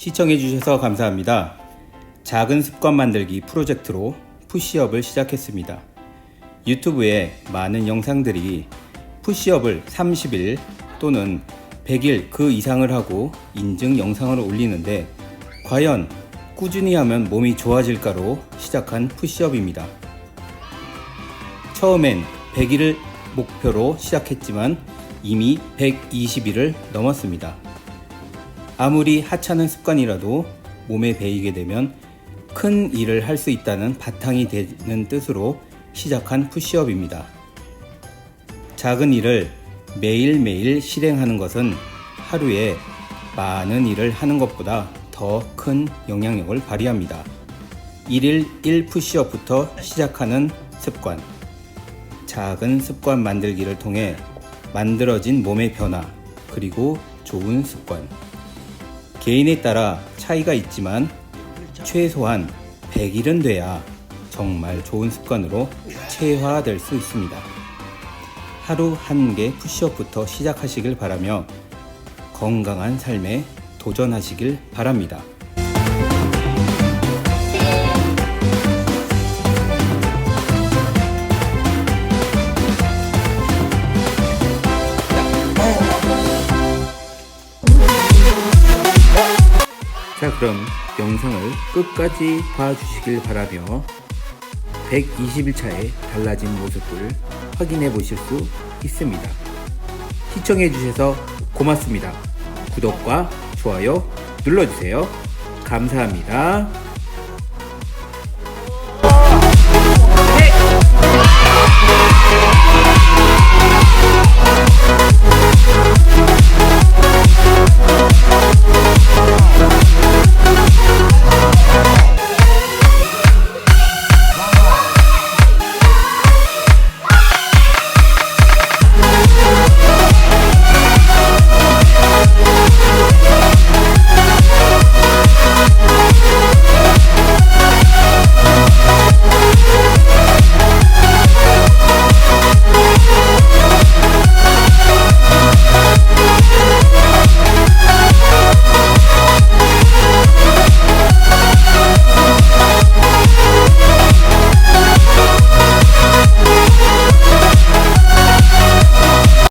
시청해주셔서 감사합니다. 작은 습관 만들기 프로젝트로 푸시업을 시작했습니다. 유튜브에 많은 영상들이 푸시업을 30일 또는 100일 그 이상을 하고 인증 영상을 올리는데 과연 꾸준히 하면 몸이 좋아질까로 시작한 푸시업입니다. 처음엔 100일을 목표로 시작했지만 이미 120일을 넘었습니다. 아무리 하찮은 습관이라도 몸에 배이게 되면 큰 일을 할 수 있다는 바탕이 되는 뜻으로 시작한 푸시업입니다. 작은 일을 매일매일 실행하는 것은 하루에 많은 일을 하는 것보다 더 큰 영향력을 발휘합니다. 1일 1푸시업부터 시작하는 습관. 작은 습관 만들기를 통해 만들어진 몸의 변화, 그리고 좋은 습관. 개인에 따라 차이가 있지만 최소한 100일은 돼야 정말 좋은 습관으로 체화될 수 있습니다. 하루 한 개 푸시업부터 시작하시길 바라며 건강한 삶에 도전하시길 바랍니다. 자, 그럼 영상을 끝까지 봐주시길 바라며 120일차에 달라진 모습을 확인해 보실 수 있습니다. 시청해 주셔서 고맙습니다. 구독과 좋아요 눌러주세요. 감사합니다.